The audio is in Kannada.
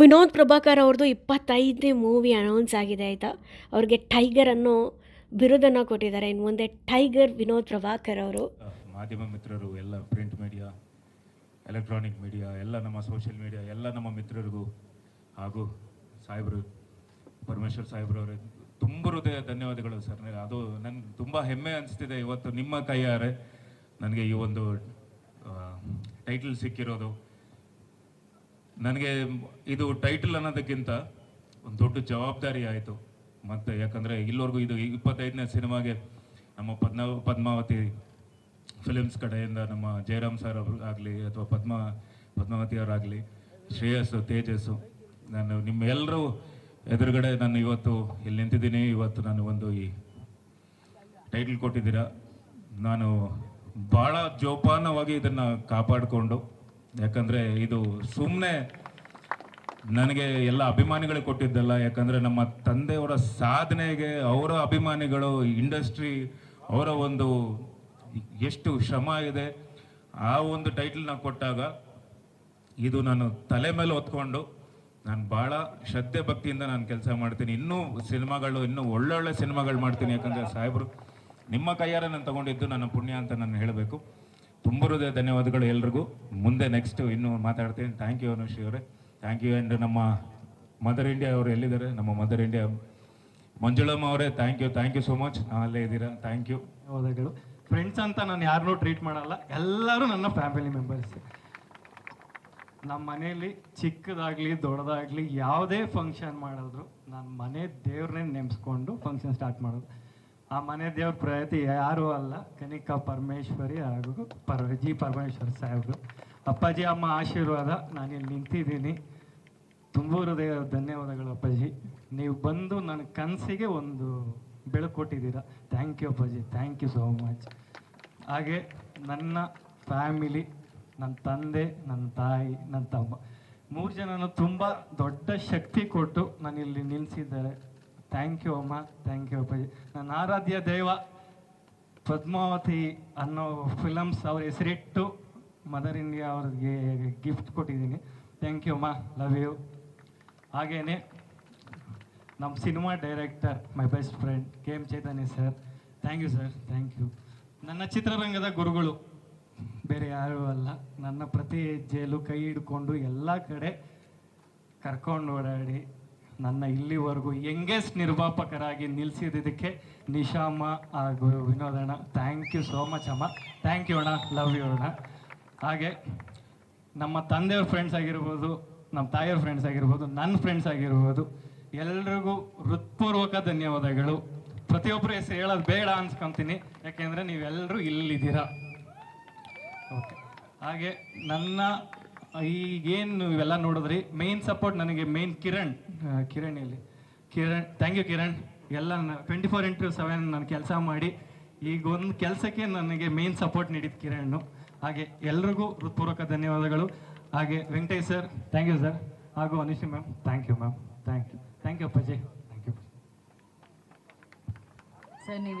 ವಿನೋದ್ ಪ್ರಭಾಕರ್ ಅವ್ರದ್ದು ಇಪ್ಪತ್ತೈದನೇ ಮೂವಿ ಅನೌನ್ಸ್ ಆಗಿದೆ ಆಯಿತಾ? ಅವ್ರಿಗೆ ಟೈಗರ್ ಅನ್ನೋ ಬಿರುದನ್ನು ಕೊಟ್ಟಿದ್ದಾರೆ. ಇನ್ನು ಮುಂದೆ ಟೈಗರ್ ವಿನೋದ್ ಪ್ರಭಾಕರ್ ಅವರು. ಮಾಧ್ಯಮ ಮಿತ್ರರು, ಎಲ್ಲ ಪ್ರಿಂಟ್ ಮೀಡಿಯಾ ಎಲೆಕ್ಟ್ರಾನಿಕ್ ಮೀಡಿಯಾ ಎಲ್ಲ ನಮ್ಮ ಸೋಷಿಯಲ್ ಮೀಡಿಯಾ ಎಲ್ಲ ನಮ್ಮ ಮಿತ್ರರಿಗೂ ಹಾಗೂ ಸಾಹೇಬರು, ಪರಮೇಶ್ವರ್ ಸಾಹೇಬ್ರವ್ರೆ ತುಂಬ ಹೃದಯ ಧನ್ಯವಾದಗಳು ಸರ್. ಅದು ನನಗೆ ತುಂಬ ಹೆಮ್ಮೆ ಅನಿಸ್ತಿದೆ. ಇವತ್ತು ನಿಮ್ಮ ಕೈಯಾರೆ ನನಗೆ ಈ ಒಂದು ಟೈಟಲ್ ಸಿಕ್ಕಿರೋದು. ನನಗೆ ಇದು ಟೈಟಲ್ ಅನ್ನೋದಕ್ಕಿಂತ ಒಂದು ದೊಡ್ಡ ಜವಾಬ್ದಾರಿ ಆಯಿತು. ಮತ್ತು ಯಾಕಂದರೆ ಇಲ್ಲಿವರೆಗೂ ಇದು ಇಪ್ಪತ್ತೈದನೇ ಸಿನಿಮಾಗೆ ನಮ್ಮ ಪದ್ಮ, ಪದ್ಮಾವತಿ ಫಿಲಿಮ್ಸ್ ಕಡೆಯಿಂದ ನಮ್ಮ ಜಯರಾಮ್ ಸರ್ ಅವರು ಆಗಲಿ ಅಥವಾ ಪದ್ಮ ಪದ್ಮಾವತಿ ಅವರಾಗಲಿ ಶ್ರೇಯಸ್ಸು, ತೇಜಸ್ಸು, ನಾನು ನಿಮ್ಮೆಲ್ಲರೂ ಎದುರುಗಡೆ ನಾನು ಇವತ್ತು ಇಲ್ಲಿ ನಿಂತಿದ್ದೀನಿ. ಇವತ್ತು ನಾನು ಒಂದು ಈ ಟೈಟಲ್ ಕೊಟ್ಟಿದ್ದೀರಾ. ನಾನು ಭಾಳ ಜೋಪಾನವಾಗಿ ಇದನ್ನು ಕಾಪಾಡಿಕೊಂಡು ಯಾಕಂದರೆ ಇದು ಸುಮ್ಮನೆ ನನಗೆ ಎಲ್ಲ ಅಭಿಮಾನಿಗಳು ಕೊಟ್ಟಿದ್ದಲ್ಲ, ಯಾಕಂದರೆ ನಮ್ಮ ತಂದೆಯವರ ಸಾಧನೆಗೆ ಅವರ ಅಭಿಮಾನಿಗಳು, ಇಂಡಸ್ಟ್ರಿ ಅವರ ಒಂದು ಎಷ್ಟು ಶ್ರಮ ಇದೆ, ಆ ಒಂದು ಟೈಟಲ್ನ ಕೊಟ್ಟಾಗ ಇದು ನಾನು ತಲೆ ಮೇಲೆ ಹೊತ್ಕೊಂಡು ನಾನು ಭಾಳ ಶ್ರದ್ಧೆ ಭಕ್ತಿಯಿಂದ ನಾನು ಕೆಲಸ ಮಾಡ್ತೀನಿ. ಇನ್ನೂ ಸಿನಿಮಾಗಳು, ಇನ್ನೂ ಒಳ್ಳೊಳ್ಳೆ ಸಿನಿಮಾಗಳು ಮಾಡ್ತೀನಿ. ಯಾಕಂದರೆ ಸಾಹೇಬರು, ನಿಮ್ಮ ಕೈಯಾರ ನಾನು ತಗೊಂಡಿದ್ದು ನನ್ನ ಪುಣ್ಯ ಅಂತ ನಾನು ಹೇಳಬೇಕು. ತುಂಬ ಹೃದಯ ಧನ್ಯವಾದಗಳು ಎಲ್ರಿಗೂ. ಮುಂದೆ ನೆಕ್ಸ್ಟ್ ಇನ್ನೂ ಮಾತಾಡ್ತೀನಿ. ಥ್ಯಾಂಕ್ ಯು ಅನುಶ್ರೀ ಅವರೇ. ಥ್ಯಾಂಕ್ ಯು ಆ್ಯಂಡ್ ನಮ್ಮ ಮದರ್ ಇಂಡಿಯಾ ಅವರು ಎಲ್ಲಿದ್ದಾರೆ? ನಮ್ಮ ಮದರ್ ಇಂಡಿಯಾ ಮಂಜುಳಮ್ಮ ಅವರೇ thank you thank you so much ಅಲ್ಲೇ ಇದ್ದೀರಾ? ಥ್ಯಾಂಕ್ ಯು ಧನ್ಯವಾದಗಳು. ಫ್ರೆಂಡ್ಸ್ ಅಂತ ನಾನು ಯಾರನ್ನೂ ಟ್ರೀಟ್ ಮಾಡಲ್ಲ. ಎಲ್ಲರೂ ನನ್ನ ಫ್ಯಾಮಿಲಿ ಮೆಂಬರ್ಸ್ ನಮ್ಮ ಮನೆಯಲ್ಲಿ ಚಿಕ್ಕದಾಗಲಿ, ದೊಡ್ಡದಾಗಲಿ ಯಾವುದೇ ಫಂಕ್ಷನ್ ಮಾಡಿದ್ರು, ನಾನು ಮನೆ ದೇವ್ರನ್ನೇ ನೆನೆಸ್ಕೊಂಡು ಫಂಕ್ಷನ್ ಸ್ಟಾರ್ಟ್ ಮಾಡೋದು. ಆ ಮನೆ ದೇವ್ರ ಪ್ರಯತಿ ಯಾರೂ ಅಲ್ಲ. ಕನಿಕಾ ಪರಮೇಶ್ವರಿ ಹಾಗೂ ಪರ ಜಿ ಪರಮೇಶ್ವರ ಸಾಹೇಬ್ರು. ಅಪ್ಪಾಜಿ, ಅಮ್ಮ ಆಶೀರ್ವಾದ. ನಾನಿಲ್ಲಿ ನಿಂತಿದ್ದೀನಿ. ತುಂಬ ಹೃದಯ ಧನ್ಯವಾದಗಳು ಅಪ್ಪಾಜಿ. ನೀವು ಬಂದು ನನ್ನ ಕನಸಿಗೆ ಒಂದು ಬೆಳಕು ಕೊಟ್ಟಿದ್ದೀರಾ. ಥ್ಯಾಂಕ್ ಯು ಅಪ್ಪಾಜಿ. ಥ್ಯಾಂಕ್ ಯು ಸೋ ಮಚ್ ಹಾಗೆ ನನ್ನ ಫ್ಯಾಮಿಲಿ, ನನ್ನ ತಂದೆ, ನನ್ನ ತಾಯಿ, ನನ್ನ ತಮ್ಮ. ಮೂರು ಜನನು ತುಂಬ ದೊಡ್ಡ ಶಕ್ತಿ ಕೊಟ್ಟು ನಾನಿಲ್ಲಿ ನಿಲ್ಲಿಸಿದ್ದಾರೆ ಥ್ಯಾಂಕ್ ಯು ಅಮ್ಮ ಥ್ಯಾಂಕ್ ಯು ಅಪ್ಪಾಜಿ ನನ್ನ ಆರಾಧ್ಯ ದೈವ ಪದ್ಮಾವತಿ ಅನ್ನೋ ಫಿಲಮ್ಸ್ ಅವ್ರ ಹೆಸರಿಟ್ಟು ಮದರ್ ಇಂಡಿಯಾ ಅವ್ರಿಗೆ ಗಿಫ್ಟ್ ಕೊಟ್ಟಿದ್ದೀನಿ. ಥ್ಯಾಂಕ್ ಯು ಅಮ್ಮ ಲವ್ ಯು ಹಾಗೇನೆ ನಮ್ಮ cinema director my best friend K M Chaitanya sir thank you sir thank you ನನ್ನ ಚಿತ್ರರಂಗದ ಗುರುಗಳು, ಬೇರೆ ಯಾರೂ ಅಲ್ಲ. ನನ್ನ ಪ್ರತಿ ಹೆಜ್ಜೆಯಲ್ಲೂ ಕೈ ಹಿಡ್ಕೊಂಡು ಎಲ್ಲ ಕಡೆ ಕರ್ಕೊಂಡು ಓಡಾಡಿ ನನ್ನ ಇಲ್ಲಿವರೆಗೂ ಯಂಗೆಸ್ಟ್ ನಿರ್ಮಾಪಕರಾಗಿ ನಿಲ್ಲಿಸಿದ್ದಕ್ಕೆ ನಿಶಾಮ ಹಾಗೂ ವಿನೋದಣ್ಣ ಥ್ಯಾಂಕ್ ಯು ಸೋ ಮಚ್ ಅಮ್ಮ. ಥ್ಯಾಂಕ್ ಯು ಅಣ್ಣ ಲವ್ ಯು ಅಣ್ಣ. ಹಾಗೆ ನಮ್ಮ ತಂದೆಯವ್ರ ಫ್ರೆಂಡ್ಸ್ ಆಗಿರ್ಬೋದು, ನಮ್ಮ ತಾಯಿಯವ್ರ ಫ್ರೆಂಡ್ಸ್ ಆಗಿರ್ಬೋದು ನನ್ನ ಫ್ರೆಂಡ್ಸ್ ಆಗಿರ್ಬೋದು, ಎಲ್ರಿಗೂ ಹೃತ್ಪೂರ್ವಕ ಧನ್ಯವಾದಗಳು. ಪ್ರತಿಯೊಬ್ಬರು ಹೆಸರು ಹೇಳೋದು ಬೇಡ ಅನ್ಸ್ಕೊಂತೀನಿ, ಯಾಕೆಂದರೆ ನೀವೆಲ್ಲರೂ ಇಲ್ಲಿದ್ದೀರಾ. ಓಕೆ ಹಾಗೆ ನನ್ನ ಈಗೇನು ಇವೆಲ್ಲ ನೋಡಿದ್ರಿ? ಮೇನ್ ಸಪೋರ್ಟ್ ನನಗೆ ಮೇನ್ ಕಿರಣ್. ಕಿರಣ್ ಇಲ್ಲಿ ಕಿರಣ್ ಥ್ಯಾಂಕ್ ಯು ಕಿರಣ್. ಎಲ್ಲ ಟ್ವೆಂಟಿ ಫೋರ್ ಇಂಟು ಸೆವೆನ್ ನಾನು ಕೆಲಸ ಮಾಡಿ ಈಗ ಒಂದು ಕೆಲಸಕ್ಕೆ ನನಗೆ ಮೇನ್ ಸಪೋರ್ಟ್ ನೀಡಿದ ಕಿರಣ್. ಹಾಗೆ ಎಲ್ರಿಗೂ ಹೃತ್ಪೂರ್ವಕ ಧನ್ಯವಾದಗಳು. ಹಾಗೆ Venkatesh sir thank you sir ಹಾಗೂ Anish ma'am thank you ma'am thank you thank you ಅಪ್ಪಾಜಿ. ಥ್ಯಾಂಕ್ ಯು ಸರ್ ನೀವು